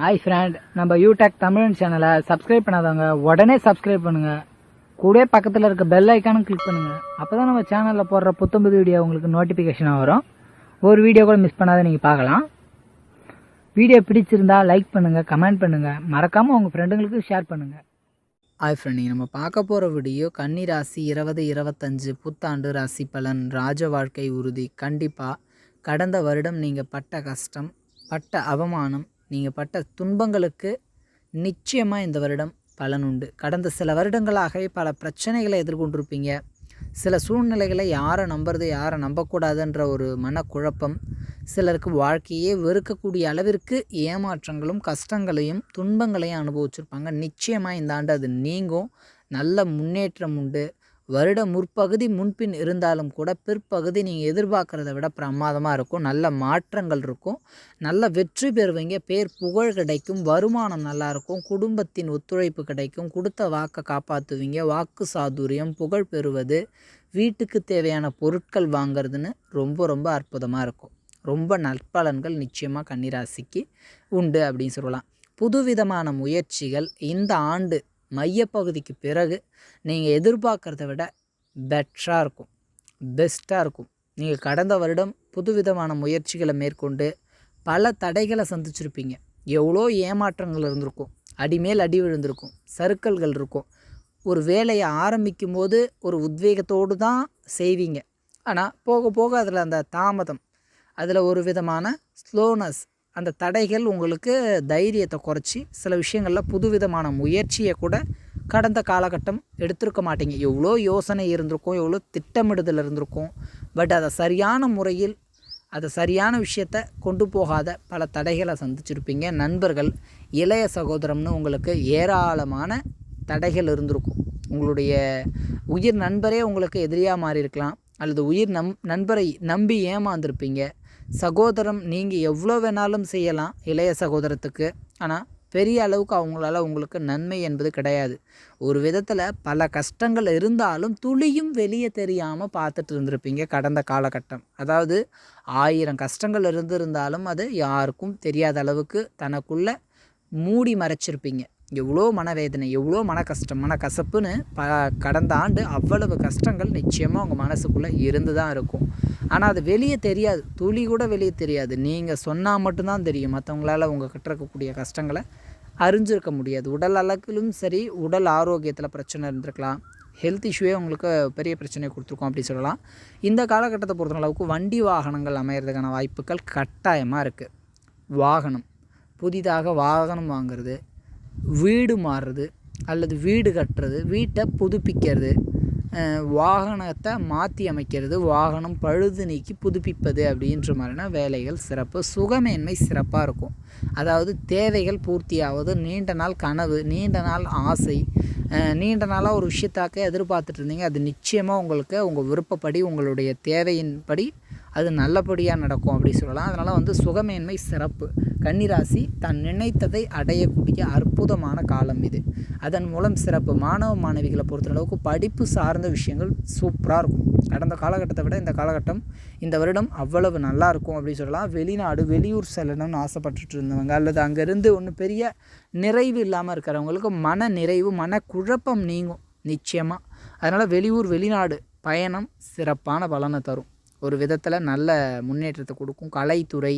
Hi friend நம்ம யூடெக் தமிழ் சேனலை subscribe பண்ணாதவங்க உடனே சப்ஸ்கிரைப் பண்ணுங்க. கூட பக்கத்தில் இருக்க பெல் ஐக்கானும் கிளிக் பண்ணுங்க. அப்பதான் நம்ம சேனலில் போடுற புத்தம்புது வீடியோ உங்களுக்கு நோட்டிஃபிகேஷனாக வரும். ஒரு வீடியோ கூட மிஸ் பண்ணாத நீங்கள் பார்க்கலாம். வீடியோ பிடிச்சிருந்தா லைக் பண்ணுங்கள் கமெண்ட் பண்ணுங்கள் மறக்காமல் உங்கள் ஃப்ரெண்டுங்களுக்கு ஷேர் பண்ணுங்கள் ஹாய் ஃப்ரெண்ட் நம்ம பார்க்க போகிற வீடியோ கன்னி ராசி இருபது இருபத்தஞ்சு புத்தாண்டு ராசி பலன் ராஜ வாழ்க்கை உறுதி. கண்டிப்பாக கடந்த வருடம் நீங்கள் பட்ட கஷ்டம் பட்ட அவமானம் நீங்கள் பட்ட துன்பங்களுக்கு நிச்சயமாக இந்த வருடம் பலன் உண்டு. கடந்த சில வருடங்களாகவே பல பிரச்சனைகளை எதிர்கொண்டிருப்பீங்க. சில சூழ்நிலைகளை யாரை நம்புறது யாரை நம்பக்கூடாதுன்ற ஒரு மனக்குழப்பம் சிலருக்கு வாழ்க்கையே வெறுக்கக்கூடிய அளவிற்கு ஏமாற்றங்களும் கஷ்டங்களையும் துன்பங்களையும் அனுபவிச்சிருப்பாங்க. நிச்சயமாக இந்த ஆண்டு அது நீங்கும். நல்ல முன்னேற்றம் உண்டு. வருட முற்பகுதி முன்பின் இருந்தாலும் கூட பிற்பகுதி நீங்கள் எதிர்பார்க்குறத விட பிரமாதமாக இருக்கும். நல்ல மாற்றங்கள் இருக்கும். நல்ல வெற்றி பெறுவீங்க. பேர் புகழ் கிடைக்கும். வருமானம் நல்லா இருக்கும். குடும்பத்தின் ஒத்துழைப்பு கிடைக்கும். கொடுத்த வாக்கை காப்பாற்றுவீங்க வாக்கு சாதுரியம் புகழ் பெறுவது வீட்டுக்கு தேவையான பொருட்கள் வாங்குறதுன்னு ரொம்ப ரொம்ப அற்புதமாக இருக்கும். ரொம்ப நற்பலன்கள் நிச்சயமாக கன்னிராசிக்கு உண்டு அப்படின்னு சொல்லலாம். புதுவிதமான முயற்சிகள் இந்த ஆண்டு மையப்பகுதிக்கு பிறகு நீங்கள் எதிர்பார்க்குறத விட பெட்டராக இருக்கும். பெஸ்ட்டாக இருக்கும். நீங்கள் கடந்த வருடம் புதுவிதமான முயற்சிகளை மேற்கொண்டு பல தடைகளை சந்திச்சிருப்பீங்க. எவ்வளோ ஏமாற்றங்கள் இருந்திருக்கும். அடிமேல் அடி விழுந்திருக்கும். சருக்கல்கள் இருக்கும். ஒரு வேலையை ஆரம்பிக்கும் போது ஒரு உத்வேகத்தோடு தான் செய்வீங்க. ஆனால் போக போக அதில் அந்த தாமதம் அதில் ஒரு விதமான ஸ்லோனஸ் அந்த தடைகள் உங்களுக்கு தைரியத்தை குறைச்சி சில விஷயங்களில் புதுவிதமான முயற்சியை கூட கடந்த காலகட்டம் எடுத்திருக்க மாட்டீங்க. எவ்வளோ யோசனை இருந்திருக்கும் எவ்வளோ திட்டமிடுதல் இருந்திருக்கும். பட் அதை சரியான முறையில் அதை சரியான விஷயத்தை கொண்டு போகாத பல தடைகளை சந்திச்சிருப்பீங்க. நண்பர்கள் இளைய சகோதரம்னு உங்களுக்கு ஏராளமான தடைகள் இருந்திருக்கும். உங்களுடைய உயிர் நண்பரே உங்களுக்கு எதிரியாக மாறி இருக்கலாம் அல்லது உயிர் நம் நண்பரை நம்பி ஏமாந்துருப்பீங்க. சகோதரம் நீங்கள் எவ்வளோ வேணாலும் செய்யலாம் இளைய சகோதரத்துக்கு. ஆனால் பெரிய அளவுக்கு அவங்களால உங்களுக்கு நன்மை என்பது கிடையாது. ஒரு விதத்தில் பல கஷ்டங்கள் இருந்தாலும் துளியும் வெளியே தெரியாமல் பார்த்துட்டு இருந்திருப்பீங்க கடந்த காலகட்டம். அதாவது ஆயிரம் கஷ்டங்கள் இருந்திருந்தாலும் அது யாருக்கும் தெரியாத அளவுக்கு தனக்குள்ளே மூடி மறைச்சிருப்பீங்க. எவ்வளோ மனவேதனை எவ்வளோ மன கஷ்டம் மன கசப்புன்னு ப கடந்த ஆண்டு அவ்வளவு கஷ்டங்கள் நிச்சயமாக உங்கள் மனசுக்குள்ளே இருந்து தான் இருக்கும். ஆனால் அது வெளியே தெரியாது. துளி கூட வெளியே தெரியாது. நீங்கள் சொன்னால் மட்டும்தான் தெரியும். மற்றவங்களால உங்கள் கிட்ட இருக்கக்கூடிய கஷ்டங்களை அறிஞ்சிருக்க முடியாது. உடல் அளக்கிலும் சரி உடல் ஆரோக்கியத்தில் பிரச்சனை இருந்திருக்கலாம். ஹெல்த் இஷ்யூவே உங்களுக்கு பெரிய பிரச்சனையை கொடுத்துருக்கோம் அப்படி சொல்லலாம். இந்த காலகட்டத்தை பொறுத்தளவுக்கு வண்டி வாகனங்கள் அமையிறதுக்கான வாய்ப்புகள் கட்டாயமாக இருக்குது வாகனம். புதிதாக வாகனம் வாங்குறது வீடு மாறுறது அல்லது வீடு கட்டுறது வீட்டை புதுப்பிக்கிறது வாகனத்தை மாற்றி அமைக்கிறது வாகனம் பழுது நீக்கி புதுப்பிப்பது அப்படின்ற மாதிரினா வேலைகள் சிறப்பு சுகமேன்மை சிறப்பாக இருக்கும். அதாவது தேவைகள் பூர்த்தியாவது நீண்ட நாள் கனவு நீண்ட நாள் ஆசை நீண்ட நாளாக ஒரு விஷயத்தாக்க எதிர்பார்த்துட்டு இருந்தீங்க அது நிச்சயமாக உங்களுக்கு உங்கள் விருப்பப்படி உங்களுடைய தேவையின்படி அது நல்லபடியாக நடக்கும் அப்படி சொல்லலாம். அதனால் வந்து சுகமேன்மை சிறப்பு. கன்னிராசி தான் நினைத்ததை அடையக்கூடிய அற்புதமான காலம் இது. அதன் மூலம் சிறப்பு. மாணவ மாணவிகளை பொறுத்தளவுக்கு படிப்பு சார்ந்த விஷயங்கள் சூப்பராக இருக்கும். கடந்த காலகட்டத்தை விட இந்த காலகட்டம் இந்த வருடம் அவ்வளவு நல்லா இருக்கும் அப்படின்னு சொல்லலாம். வெளிநாடு வெளியூர் செல்லணும்னு ஆசைப்பட்டுட்டு இருந்தவங்க அல்லது அங்கேருந்து ஒன்றும் பெரிய நிறைவு இல்லாமல் இருக்கிறவங்களுக்கு மன நிறைவு மன குழப்பம் நீங்கும் நிச்சயமாக அதனால் வெளியூர் வெளிநாடு பயணம் சிறப்பான பலனை தரும். ஒரு விதத்தில் நல்ல முன்னேற்றத்தை கொடுக்கும். கலைத்துறை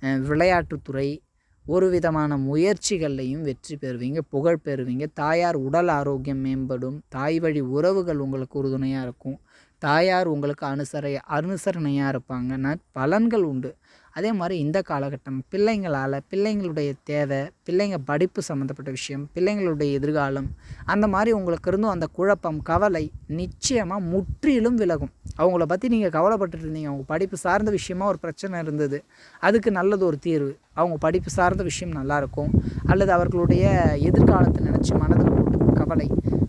விளையாட்டுத்துறை ஒரு விதமான முயற்சிகள்லையும் வெற்றி பெறுவீங்க புகழ் பெறுவீங்க. தாயார் உடல் ஆரோக்கியம் மேம்படும். தாய் வழி உறவுகள் உங்களுக்கு உறுதுணையாக இருக்கும். தாயார் உங்களுக்கு அனுசரை அனுசரணையாக இருப்பாங்க. நற்பலன்கள் உண்டு. அதே மாதிரி இந்த காலகட்டம் பிள்ளைங்களால் பிள்ளைங்களுடைய தேவை பிள்ளைங்க படிப்பு சம்மந்தப்பட்ட விஷயம் பிள்ளைங்களுடைய எதிர்காலம் அந்த மாதிரி உங்களுக்கு இருந்தும் அந்த குழப்பம் கவலை நிச்சயமாக முற்றிலும் விலகும். அவங்கள பற்றி நீங்கள் கவலைப்பட்டுட்டு இருந்தீங்க. அவங்க படிப்பு சார்ந்த விஷயமா ஒரு பிரச்சனை இருந்தது. அதுக்கு நல்லது ஒரு தீர்வு. அவங்க படிப்பு சார்ந்த விஷயம் நல்லாயிருக்கும் அல்லது அவர்களுடைய எதிர்காலத்தை நினச்சி மனதில் போட்டு கவலை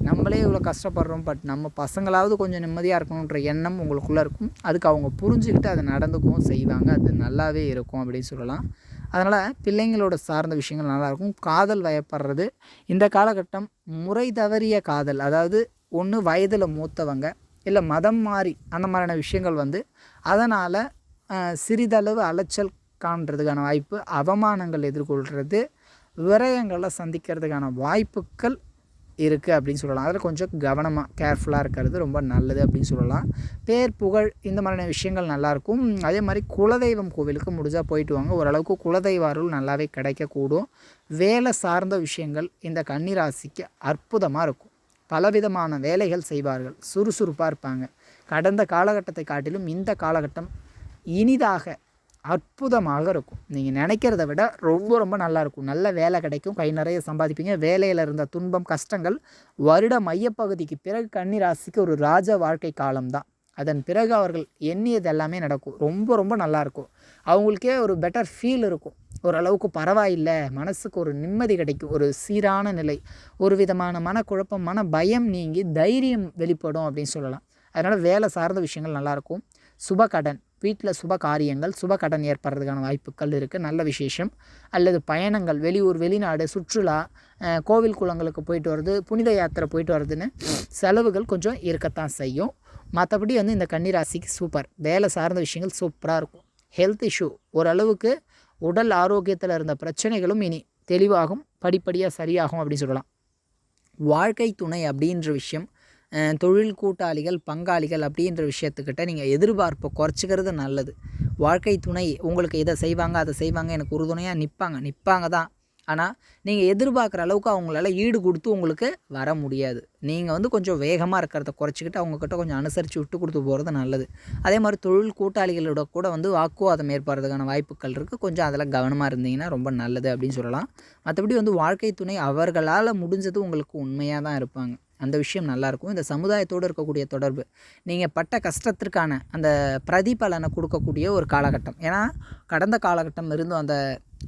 நம்மளே இவ்வளோ கஷ்டப்படுறோம் பட் நம்ம பசங்களாவது கொஞ்சம் நிம்மதியாக இருக்கணுன்ற எண்ணம் உங்களுக்குள்ளே இருக்கும். அதுக்கு அவங்க புரிஞ்சுக்கிட்டு அதை நடந்துக்கவும் செய்வாங்க. அது நல்லாவே இருக்கும் அப்படின்னு சொல்லலாம். அதனால் பிள்ளைங்களோட சார்ந்த விஷயங்கள் நல்லாயிருக்கும் காதல் வயப்படுறது இந்த காலகட்டம் முறை தவறிய காதல் அதாவது ஒன்று வயதில் மூத்தவங்க இல்லை மதம் மாறி அந்த மாதிரியான விஷயங்கள் வந்து அதனால் சிறிதளவு அலைச்சல் காண்றதுக்கான வாய்ப்பு அவமானங்கள் எதிர்கொள்கிறது விரயங்களை சந்திக்கிறதுக்கான வாய்ப்புகள் இருக்குது அப்படின்னு சொல்லலாம். அதில் கொஞ்சம் கவனமாக கேர்ஃபுல்லாக இருக்கிறது ரொம்ப நல்லது அப்படின்னு சொல்லலாம். பேர் புகழ் இந்த மாதிரியான விஷயங்கள் நல்லாயிருக்கும். அதே மாதிரி குலதெய்வம் கோவிலுக்கு முடிஞ்சால் போயிட்டு வாங்க. ஓரளவுக்கு குலதெய்வ அருள் நல்லாவே கிடைக்கக்கூடும். வேலை சார்ந்த விஷயங்கள் இந்த கன்னிராசிக்கு அற்புதமாக இருக்கும். பலவிதமான வேலைகள் செய்வார்கள். சுறுசுறுப்பாக இருப்பாங்க. கடந்த காலகட்டத்தை காட்டிலும் இந்த காலகட்டம் இனிதாக அற்புதமாக இருக்கும். நீங்கள் நினைக்கிறத விட ரொம்ப ரொம்ப நல்லாயிருக்கும் நல்ல வேலை கிடைக்கும். கை நிறைய சம்பாதிப்பீங்க. வேலையில் இருந்த துன்பம் கஷ்டங்கள் வருட மையப்பகுதிக்கு பிறகு கன்னி ராசிக்கு ஒரு ராஜ வாழ்க்கை காலம்தான் அதன் பிறகு அவர்கள் எண்ணியது எல்லாமே நடக்கும். ரொம்ப ரொம்ப நல்லா இருக்கும். அவங்களுக்கே ஒரு பெட்டர் ஃபீல் இருக்கும். ஓரளவுக்கு பரவாயில்லை. மனசுக்கு ஒரு நிம்மதி கிடைக்கும். ஒரு சீரான நிலை. ஒரு விதமான மனக்குழப்பம் மன பயம் நீங்கி தைரியம் வெளிப்படும் அப்படின்னு சொல்லலாம். அதனால் வேலை சார்ந்த விஷயங்கள் நல்லாயிருக்கும் சுப கடன். வீட்டில் சுப காரியங்கள் சுப கடன் ஏற்படுறதுக்கான வாய்ப்புகள் இருக்குது நல்ல விசேஷம். அல்லது பயணங்கள் வெளியூர் வெளிநாடு சுற்றுலா கோவில் குளங்களுக்கு போயிட்டு வர்றது புனித யாத்திரை போயிட்டு வர்றதுன்னு செலவுகள் கொஞ்சம் இருக்கத்தான் செய்யும். மற்றபடி வந்து இந்த கன்னிராசிக்கு சூப்பர். வேலை சார்ந்த விஷயங்கள் சூப்பராக இருக்கும். Health issue. ஓரளவுக்கு உடல் ஆரோக்கியத்தில் இருந்த பிரச்சனைகளும் இனி தெளிவாகும். படிப்படியாக சரியாகும் அப்படின்னு சொல்லலாம். வாழ்க்கை துணை அப்படின்ற விஷயம் தொழில் கூட்டாளிகள் பங்காளிகள் அப்படின்ற விஷயத்துக்கிட்ட நீங்கள் எதிர்பார்ப்பை குறைச்சிக்கிறது நல்லது. வாழ்க்கை துணை உங்களுக்கு இதை செய்வாங்க அதை செய்வாங்க எனக்கு உறுதுணையாக நிற்பாங்க நிற்பாங்க தான். ஆனால் நீங்கள் எதிர்பார்க்குற அளவுக்கு அவங்களால ஈடு கொடுத்து உங்களுக்கு வர முடியாது. நீங்கள் வந்து கொஞ்சம் வேகமாக இருக்கிறத குறைச்சிக்கிட்டு அவங்கக்கிட்ட கொஞ்சம் அனுசரித்து விட்டு கொடுத்து போகிறது நல்லது. அதே மாதிரி தொழில் கூட்டாளிகளோட கூட வந்து வாக்குவாதம் ஏற்படுறதுக்கான வாய்ப்புகள் இருக்குது கொஞ்சம் அதில் கவனமாக இருந்தீங்கன்னா ரொம்ப நல்லது அப்படின்னு சொல்லலாம். மற்றபடி வந்து வாழ்க்கை துணை அவர்களால் முடிஞ்சது உங்களுக்கு உண்மையாக தான் இருப்பாங்க. அந்த விஷயம் நல்லாயிருக்கும். இந்த சமுதாயத்தோடு இருக்கக்கூடிய தொடர்பு நீங்கள் பட்ட கஷ்டத்திற்கான அந்த பிரதிபலனை கொடுக்கக்கூடிய ஒரு காலகட்டம். ஏன்னா கடந்த காலகட்டம் இருந்தும் அந்த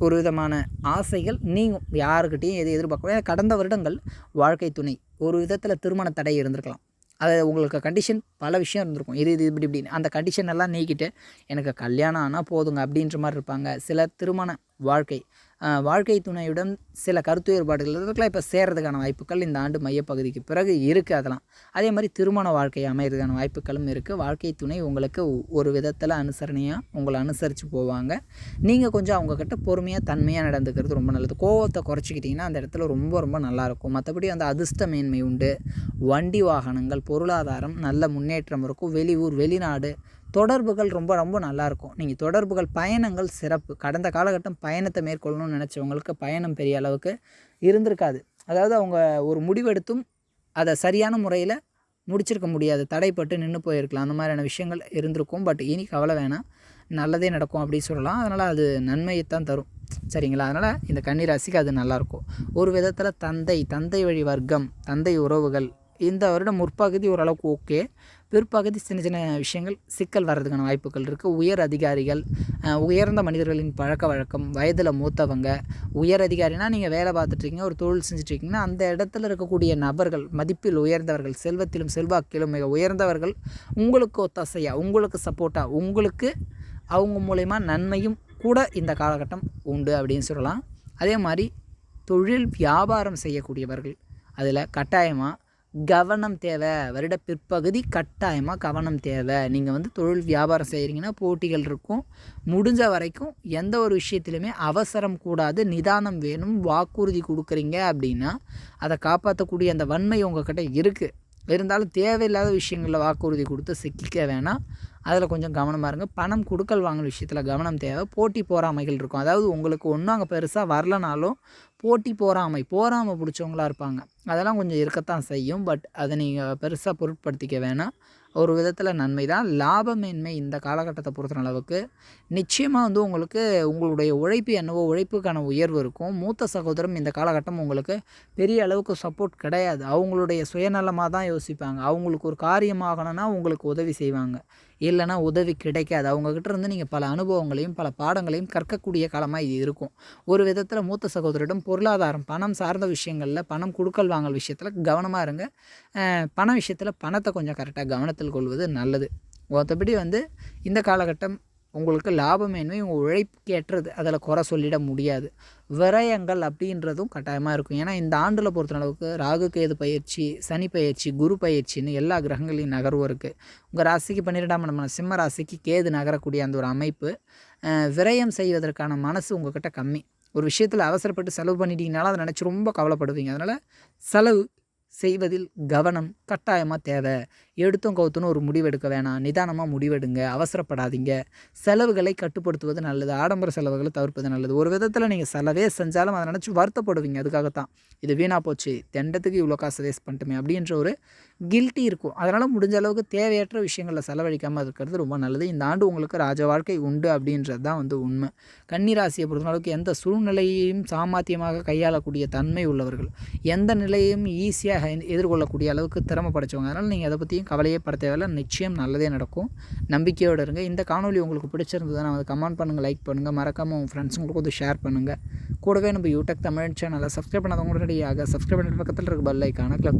ஒரு விதமான ஆசைகள் நீங்கும். யாருக்கிட்டேயும் எது எதிர்பார்க்கணும் கடந்த வருடங்கள் வாழ்க்கை துணை. ஒரு விதத்தில் திருமண தடை இருந்திருக்கலாம். அது உங்களுக்கு கண்டிஷன் பல விஷயம் இருந்திருக்கும். இது இது இப்படி இப்படின்னு. அந்த கண்டிஷன் எல்லாம் நீக்கிட்டு எனக்கு கல்யாணம் ஆனால் போதுங்க அப்படின்ற மாதிரி இருப்பாங்க. சில திருமண வாழ்க்கை வாழ்க்கை துணையுடன் சில கருத்து வேறுபாடுகள் இதுக்கெல்லாம் இப்போ சேர்றதுக்கான வாய்ப்புகள் இந்த ஆண்டு மையப்பகுதிக்கு பிறகு இருக்குது அதெல்லாம். அதே மாதிரி திருமண வாழ்க்கை அமைகிறதுக்கான வாய்ப்புகளும் இருக்குது வாழ்க்கை துணை உங்களுக்கு ஒரு விதத்தில் அனுசரணையாக உங்களை அனுசரித்து போவாங்க. நீங்கள் கொஞ்சம் அவங்கக்கிட்ட பொறுமையாக தன்மையாக நடந்துக்கிறது ரொம்ப நல்லது. கோவத்தை குறைச்சிக்கிட்டிங்கன்னா அந்த இடத்துல ரொம்ப ரொம்ப நல்லாயிருக்கும் மற்றபடி அந்த அதிர்ஷ்ட மேன்மை உண்டு. வண்டி வாகனங்கள் பொருளாதாரம் நல்ல முன்னேற்றம் இருக்கும். வெளியூர் வெளிநாடு தொடர்புகள் ரொம்ப ரொம்ப நல்லாயிருக்கும் நீங்கள் தொடர்புகள் பயணங்கள் சிறப்பு. கடந்த காலகட்டம் பயணத்தை மேற்கொள்ளணும்னு நினச்சவங்களுக்கு பயணம் பெரிய அளவுக்கு இருந்திருக்காது. அதாவது அவங்க ஒரு முடிவெடுத்தும் அதை சரியான முறையில் முடிச்சிருக்க முடியாது. தடைப்பட்டு நின்று போயிருக்கலாம். அந்த மாதிரியான விஷயங்கள் இருந்திருக்கும். பட் இனி கவலை வேணாம். நல்லதே நடக்கும் அப்படின்னு சொல்லலாம். அதனால் அது நன்மையை தான் தரும். சரிங்களா? அதனால் இந்த கன்னிராசிக்கு அது நல்லாயிருக்கும் ஒரு விதத்தில் தந்தை தந்தை வழி வர்க்கம் தந்தை உறவுகள் இந்த வருடம் முற்பகுதி ஓரளவுக்கு ஓகே. பிற்பகுதி சின்ன சின்ன விஷயங்கள் சிக்கல் வர்றதுக்கான வாய்ப்புகள் இருக்குது உயர் அதிகாரிகள் உயர்ந்த மனிதர்களின் பழக்க வழக்கம் வயதில் மூத்தவங்க உயர் அதிகாரினா நீங்கள் வேலை பார்த்துட்ருக்கீங்க ஒரு தொழில் செஞ்சுட்ருக்கீங்கன்னா அந்த இடத்துல இருக்கக்கூடிய நபர்கள் மதிப்பில் உயர்ந்தவர்கள் செல்வத்திலும் செல்வாக்கிலும் மிக உயர்ந்தவர்கள் உங்களுக்கு ஒத்தாசையாக உங்களுக்கு சப்போர்ட்டாக உங்களுக்கு அவங்க மூலயமா நன்மையும் கூட இந்த காலகட்டம் உண்டு அப்படின்னு சொல்லலாம். அதே மாதிரி தொழில் வியாபாரம் செய்யக்கூடியவர்கள் அதில் கட்டாயமாக கவனம் தேவை. வருட பிற்பகுதி கட்டாயமாக கவனம் தேவை. நீங்கள் வந்து தொழில் வியாபாரம் செய்கிறீங்கன்னா போட்டிகள் இருக்கும். முடிஞ்ச வரைக்கும் எந்த ஒரு விஷயத்துலையுமே அவசரம் கூடாது. நிதானம் வேணும். வாக்குறுதி கொடுக்குறீங்க அப்படின்னா அதை காப்பாற்றக்கூடிய அந்த வன்மை உங்கள்கிட்ட இருக்குது இருந்தாலும் தேவையில்லாத விஷயங்களில் வாக்குறுதி கொடுத்து சிக்கிக்க வேணாம். அதில் கொஞ்சம் கவனமாக இருங்க. பணம் கொடுக்கல் வாங்கல் விஷயத்தில் கவனம் தேவை. போட்டி போராமைகள் இருக்கும். அதாவது உங்களுக்கு ஒன்றும் அங்கே பெருசாக வரலனாலும் போட்டி போராமை போராமை பிடிச்சவங்களா இருப்பாங்க. அதெல்லாம் கொஞ்சம் இருக்கத்தான் செய்யும். பட் அதை நீங்கள் பெருசாக பொருட்படுத்திக்க வேணாம். ஒரு விதத்தில் நன்மை தான் லாபமேன்மை இந்த காலகட்டத்தை பொறுத்த அளவுக்கு நிச்சயமாக வந்து உங்களுக்கு உங்களுடைய உழைப்பு என்னவோ உழைப்புக்கான உயர்வு இருக்கும். மூத்த சகோதரம் இந்த காலகட்டம் உங்களுக்கு பெரிய அளவுக்கு சப்போர்ட் கிடையாது. அவங்களுடைய சுயநலமாக தான் யோசிப்பாங்க. அவங்களுக்கு ஒரு காரியமாகணும்னா உங்களுக்கு உதவி செய்வாங்க. இல்லைன்னா உதவி கிடைக்காது. அவங்கக்கிட்ட இருந்து நீங்கள் பல அனுபவங்களையும் பல பாடங்களையும் கற்கக்கூடிய காலமாக இது இருக்கும். ஒரு விதத்தில் மூத்த சகோதரிடம் பொருளாதாரம் பணம் சார்ந்த விஷயங்களில் பணம் கொடுக்கல் வாங்கல் விஷயத்தில் கவனமாக இருங்க. பண விஷயத்தில் பணத்தை கொஞ்சம் கரெக்டாக கவனத்தில் கொள்வது நல்லது. மற்றபடி வந்து இந்த காலகட்டம் உங்களுக்கு லாபமேன்மை உங்கள் உழைப்புக்கு ஏற்றது அதில் குறை சொல்லிட முடியாது. விரயங்கள் அப்படின்றதும் கட்டாயமாக இருக்கும். ஏன்னா இந்த ஆண்டில் பொறுத்த அளவுக்கு ராகு கேது பயிற்சி சனி பயிற்சி குரு பயிற்சின்னு எல்லா கிரகங்களையும் நகர்வும் இருக்குது உங்கள் ராசிக்கு பன்னிரெண்டாம் நம்ம சிம்ம ராசிக்கு கேது நகரக்கூடிய அந்த ஒரு அமைப்பு விரயம் செய்வதற்கான மனசு உங்கள்கிட்ட கம்மி. ஒரு விஷயத்தில் அவசரப்பட்டு செலவு பண்ணிட்டீங்கனாலும் அதை நினச்சி ரொம்ப கவலைப்படுவீங்க. அதனால் செலவு செய்வதில் கவனம் கட்டாயமாக தேவை. எடுத்தும் கவுத்துன்னு ஒரு முடிவெடுக்க வேணாம். நிதானமாக முடிவெடுங்க. அவசரப்படாதீங்க. செலவுகளை கட்டுப்படுத்துவது நல்லது. ஆடம்பர செலவுகளை தவிர்ப்பது நல்லது. ஒரு விதத்தில் நீங்கள் செலவே செஞ்சாலும் அதை நினச்சி வருத்தப்படுவீங்க. அதுக்காகத்தான். இது வீணாக போச்சு. தெண்டத்துக்கு இவ்வளோ காசு வேஸ்ட் பண்ணிட்டுமே அப்படின்ற ஒரு கில்ட்டி இருக்கும். அதனால் முடிஞ்ச அளவுக்கு தேவையற்ற விஷயங்களில் செலவழிக்காமல் இருக்கிறது ரொம்ப நல்லது. இந்த ஆண்டு உங்களுக்கு ராஜ வாழ்க்கை உண்டு அப்படின்றது தான் வந்து உண்மை. கன்னிராசியை பொறுத்தளவுக்கு எந்த சூழ்நிலையையும் சாமாத்தியமாக கையாளக்கூடிய தன்மை உள்ளவர்கள். எந்த நிலையையும் ஈஸியாக எதிர்கொள்ளக்கூடிய அளவுக்கு திறமை படைச்சவங்க. அதனால் நீங்கள் அதை பற்றியும் கவலையே பட தேவையில்ல. நிச்சயம் நல்லதே நடக்கும். நம்பிக்கையோடு இருங்க. இந்த காணொலி உங்களுக்கு பிடிச்சிருந்ததுன்னா அதை கமெண்ட் பண்ணுங்கள் லைக் பண்ணுங்கள் மறக்காமல் உங்கள் ஃப்ரெண்ட்ஸுங்களுக்கு வந்து ஷேர் பண்ணுங்கள் கூடவே நம்ம யூடியூப் தமிழ் சேனலை சப்ஸ்கிரைப் பண்ணாதவங்க உடனடியாக சப்ஸ்கிரைப் பண்ணிட்டு பக்கத்தில் இருக்க பெல் ஐக்கான கிளிக்